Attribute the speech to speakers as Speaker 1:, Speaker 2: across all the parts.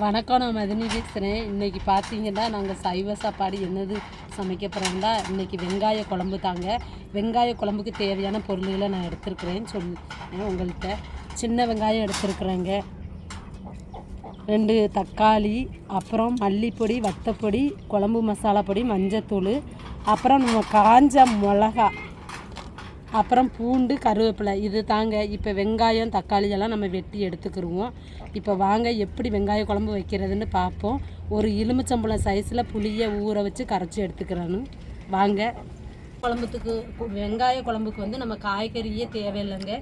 Speaker 1: வணக்கம் நான் மதினி பேசுகிறேன் இன்றைக்கி பார்த்தீங்கன்னா நாங்கள் சைவ சாப்பாடு என்னது சமைக்க போகிறோம்னா இன்றைக்கி வெங்காய குழம்பு தாங்க. வெங்காய குழம்புக்கு தேவையான பொருள்களை நான் எடுத்துருக்குறேன் சொல் உங்கள்கிட்ட சின்ன வெங்காயம் எடுத்துருக்குறேங்க. ரெண்டு தக்காளி அப்புறம் மல்லிப்பொடி வத்தப்பொடி குழம்பு மசாலா பொடி மஞ்சத்தூள் அப்புறம் நம்ம காஞ்ச மிளகா. அப்புறம் பூண்டு கருவேப்பிலை. இது தாங்க இப்போ வெங்காயம் தக்காளி எல்லாம் நம்ம வெட்டி எடுத்துக்கிருவோம். இப்போ வாங்க எப்படி வெங்காய குழம்பு வைக்கிறதுன்னு பார்ப்போம் ஒரு எலுமிச்சம்பழம் சைஸில் புளியை ஊற வச்சு கரைச்சி எடுத்துக்கிறேன்னு வாங்க. குழம்புத்துக்கு வெங்காய குழம்புக்கு வந்து நம்ம காய்கறியே தேவையில்லைங்க.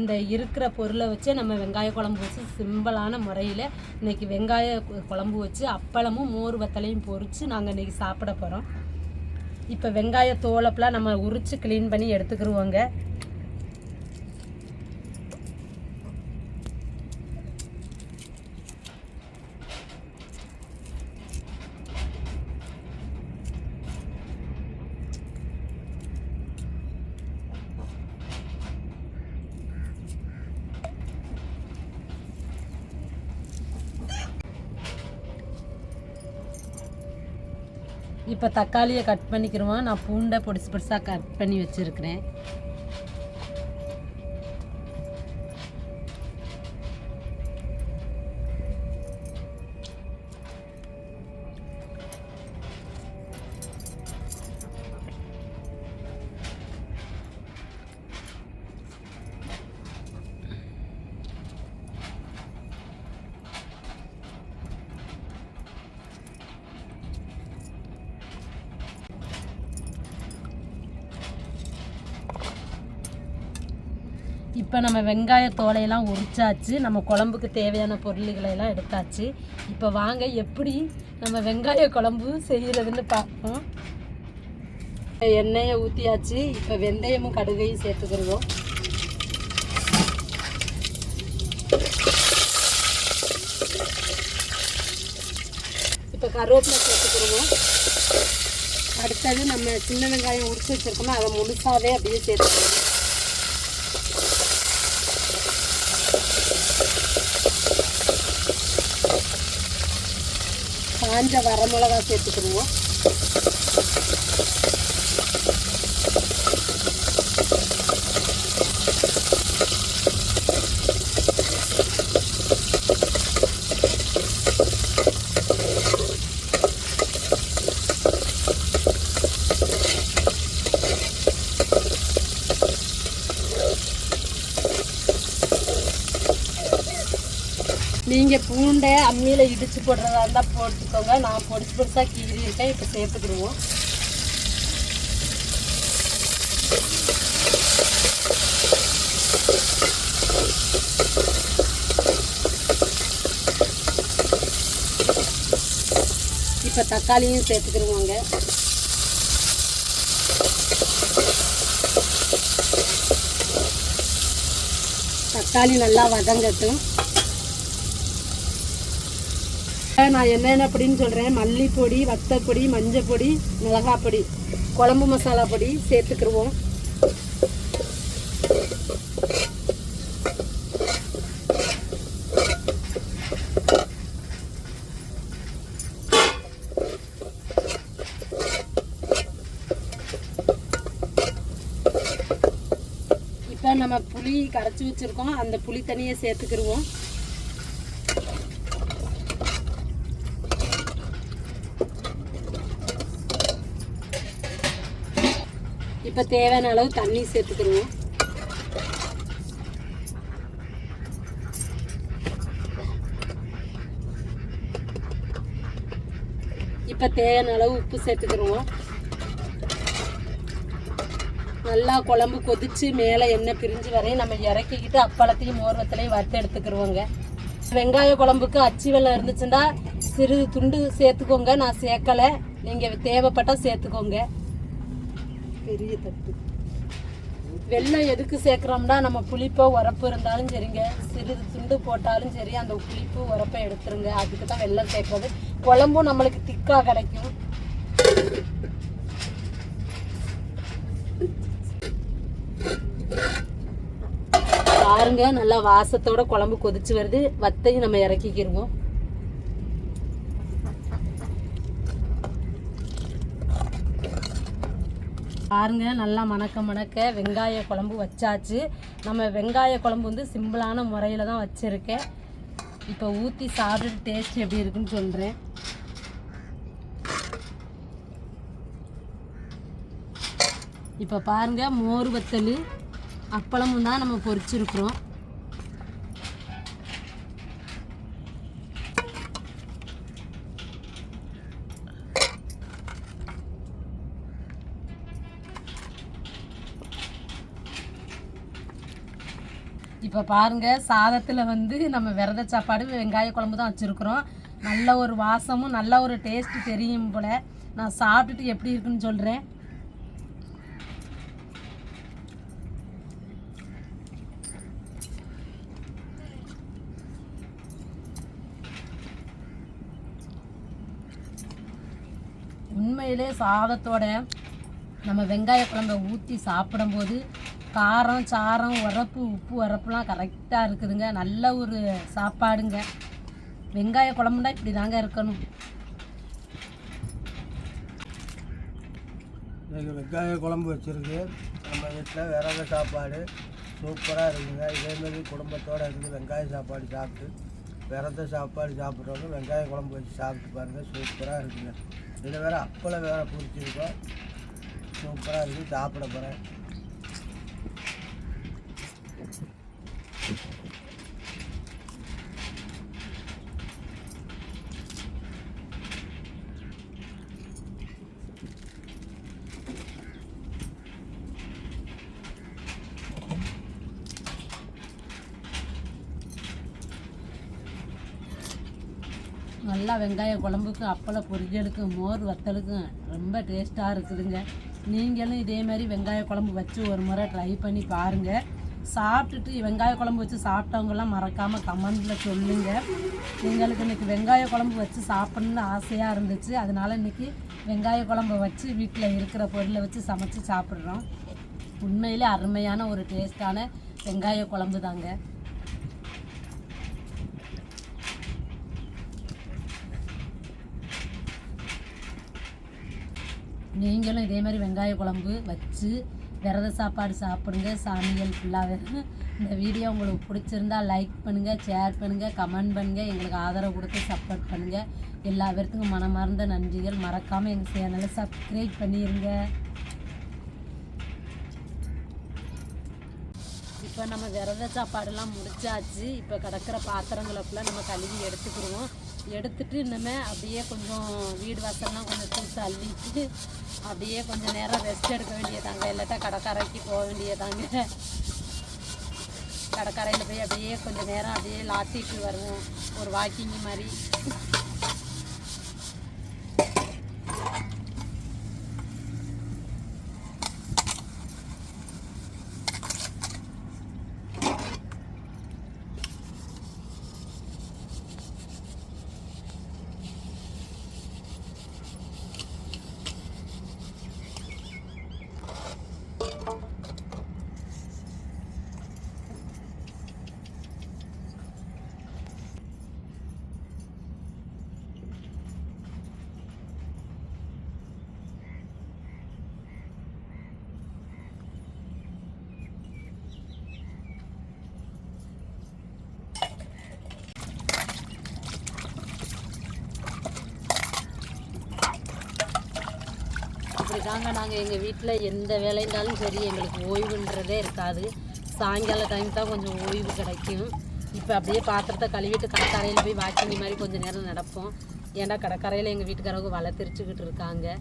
Speaker 1: இந்த இருக்கிற பொருளை வச்சு நம்ம வெங்காய குழம்பு வச்சு சிம்பிளான முறையில் இன்றைக்கி வெங்காய குழம்பு வச்சு அப்பளமும் மோர் வத்தலையும் பொறித்து நாங்கள் இன்னைக்கு சாப்பிட போகிறோம் இப்போ வெங்காய தோலப்பெலாம் நம்ம உரித்து க்ளீன் பண்ணி எடுத்துக்கிருவோங்க. இப்போ தக்காளியை கட் பண்ணிக்கிறோம்? நான் பூண்டை பொடிசு பொடிசாக கட் பண்ணி வச்சுருக்கிறேன். இப்போ நம்ம வெங்காய தோலையெல்லாம் உரிச்சாச்சு. நம்ம குழம்புக்கு தேவையான பொருள்களை எல்லாம் எடுத்தாச்சு. இப்போ வாங்க எப்படி நம்ம வெங்காய குழம்பு செய்கிறதுன்னு பார்ப்போம். எண்ணெயை ஊற்றியாச்சு இப்போ வெந்தயமும் கடுகையும் சேர்த்துக்கிறோம் இப்போ கருவேப்பிலை சேர்த்துக்கிடுவோம். அடுத்தது நம்ம சின்ன வெங்காயம் உரிச்சு வச்சுருக்கோமோ அதை முழுசாவே அப்படியே சேர்த்துக்கிறோம் காஞ்ச வரமிளகா சேர்த்துக்கிடுவோம். நீங்கள் பூண்டை அம்மியில் இடித்து போடுறதா இருந்தால் போட்டுக்கோங்க. நான் பொடிச்சு பொடிசாக கீறி இருக்கேன். இப்போ சேர்த்துக்கிடுவோம். இப்போ தக்காளியும் சேர்த்துக்கிடுவோங்க. தக்காளி நல்லா வதங்கட்டும். நான் என்னென்ன பொடின்னு சொல்கிறேன் மல்லிப்பொடி வத்தப்பொடி மஞ்சப்பொடி மிளகாய் பொடி குழம்பு மசாலா பொடி சேர்த்துக்கிருவோம். இப்போ நம்ம புளி கரைச்சி வச்சுருக்கோம். அந்த புளி தண்ணியை சேர்த்துக்கிருவோம். இப்போ தேவையான அளவு தண்ணி சேர்த்துக்கிடுவோம் இப்போ தேவையான அளவு உப்பு சேர்த்துக்கிறோம். நல்லா குழம்பு கொதிச்சு மேலே எண்ணெய் பிரிஞ்சு வரையும் நம்ம இறக்கிக்கிட்டு அப்பளத்தையும் மோர்வத்திலையும் வறுத்து எடுத்துக்கிடுவோங்க வெங்காய குழம்புக்கு அச்சி வெள்ளம் இருந்துச்சுன்னா சிறிது துண்டு சேர்த்துக்கோங்க. நான் சேர்க்கலை. நீங்கள் தேவைப்பட்டால் சேர்த்துக்கோங்க. பெரிய தட்டு. வெள்ளம் எதுக்கு சேர்க்குறோம்னா நம்ம புளிப்போ உரப்பு இருந்தாலும் சரிங்க. சிறிது துண்டு போட்டாலும் சரி அந்த புளிப்பு உரப்பை எடுத்துருங்க. அதுக்கு தான் வெள்ளம் சேர்க்கறது. குழம்பும் நம்மளுக்கு திக்காக கிடைக்கும். பாருங்க நல்லா வாசத்தோட குழம்பு கொதிச்சு வருது. வத்தையும் நம்ம இறக்கிக்கிருவோம். பாருங்க நல்லா மணக்க மணக்க வெங்காய குழம்பு வச்சாச்சு. நம்ம வெங்காய குழம்பு வந்து சிம்பிளான முறையில் தான் வச்சுருக்கேன். இப்போ ஊற்றி சாப்பிட்டு டேஸ்ட் எப்படி இருக்குன்னு சொல்கிறேன் இப்போ பாருங்க மோர் வத்தல் அப்பளமும் தான் நம்ம பொரிச்சிருக்கிறோம். இப்போ பாருங்கள் சாதத்தில் வந்து நம்ம விரத சாப்பாடு வெங்காய குழம்பு தான் வச்சுருக்குறோம். நல்ல ஒரு வாசமும் நல்ல ஒரு டேஸ்ட் தெரியும் போல். நான் சாப்பிட்டுட்டு எப்படி இருக்குன்னு சொல்கிறேன் உண்மையிலே சாதத்தோட நம்ம வெங்காய குழம்பை ஊற்றி சாப்பிடும்போது காரம் சாரம் உரப்பு உப்பு உரப்புலாம் கரெக்டாக இருக்குதுங்க. நல்ல ஒரு சாப்பாடுங்க. வெங்காய குழம்புனா இப்படி தாங்க இருக்கணும்.
Speaker 2: இன்றைக்கி வெங்காய குழம்பு வச்சுருக்கு. நம்ம வீட்டில் விரத சாப்பாடு. சூப்பராக இருக்குங்க. இதேமாரி குடும்பத்தோடு இருந்து வெங்காய சாப்பாடு சாப்பிட்டு விரத சாப்பாடு சாப்பிட்றவங்க வெங்காய குழம்பு வச்சு சாப்பிட்டு பாருங்கள் சூப்பராக இருக்குங்க. இதில் வேறு அப்பளம் வேறு பிடிச்சிருக்கோம் சூப்பராக இருக்குது சாப்பிட போகிறேன்
Speaker 1: நல்லா வெங்காய குழம்புக்கு அப்பளம் பொரியலுக்கு மோர் வத்தலுக்கும் ரொம்ப டேஸ்ட்டாக இருக்குதுங்க. நீங்களும் இதே மாதிரி வெங்காய குழம்பு வச்சு ஒரு முறை ட்ரை பண்ணி பாருங்கள் சாப்பிட்டுட்டு வெங்காய குழம்பு வச்சு சாப்பிட்டவங்கெல்லாம் மறக்காமல் கமெண்டில் சொல்லுங்கள் எங்களுக்கு இன்றைக்கி வெங்காய குழம்பு வச்சு சாப்பிட்ணுன்னு ஆசையாக இருந்துச்சு. அதனால் இன்றைக்கி வெங்காய குழம்பு வச்சு வீட்டில் இருக்கிற பொருளை வச்சு சமைச்சு சாப்பிட்றோம். உண்மையிலே அருமையான ஒரு டேஸ்ட்டான வெங்காய குழம்பு தாங்க நீங்களும் இதே மாதிரி வெங்காய குழம்பு வச்சு விரத சாப்பாடு சாப்பிடுங்க சாமிகள் ஃபுல்லாகவே இந்த வீடியோ உங்களுக்கு பிடிச்சிருந்தா லைக் பண்ணுங்கள் ஷேர் பண்ணுங்கள் கமெண்ட் பண்ணுங்கள் எங்களுக்கு ஆதரவு கொடுத்து சப்போர்ட் பண்ணுங்கள் எல்லா பேர்த்துக்கும் மனமார்ந்த நன்றிகள். மறக்காமல் எங்கள் சேனலை சப்ஸ்கிரைப் பண்ணிடுங்க இப்போ நம்ம விரத சாப்பாடெல்லாம் முடிச்சாச்சு. இப்போ கிடக்கிற பாத்திரங்களை ஃபுல்லாக நம்ம கழுவி எடுத்துக்கிடுவோம். எடுத்துட்டு இன்னுமே அப்படியே கொஞ்சம் வீடு வாசல்லாம் கொஞ்சம் தூத்து அள்ளிட்டு அப்படியே கொஞ்சம் நேரம் ரெஸ்ட் எடுக்க வேண்டியதாங்க. இல்லாட்டா கடற்கரைக்கு போக வேண்டியதாங்க. கடற்கரையில் போய் அப்படியே கொஞ்சம் நேரம் அப்படியே லாத்திட்டு வருவோம். ஒரு வாக்கிங் மாதிரி. தாங்க நாங்கள் எங்கள் வீட்டில் எந்த வேலைஇருந்தாலும் சரி எங்களுக்கு ஓய்வுன்றதே இருக்காது. சாயங்கால டைம் தான் கொஞ்சம் ஓய்வு கிடைக்கும். இப்போ அப்படியே பாத்திரத்தை கழுவிட்டு கடற்கரையில் போய் வாக்கிங் மாதிரி கொஞ்சம் நேரம் நடப்போம். ஏன்னா கடற்கரையில் எங்கள் வீட்டுக்காரவங்க வலை தெரிச்சுக்கிட்டு இருக்காங்க.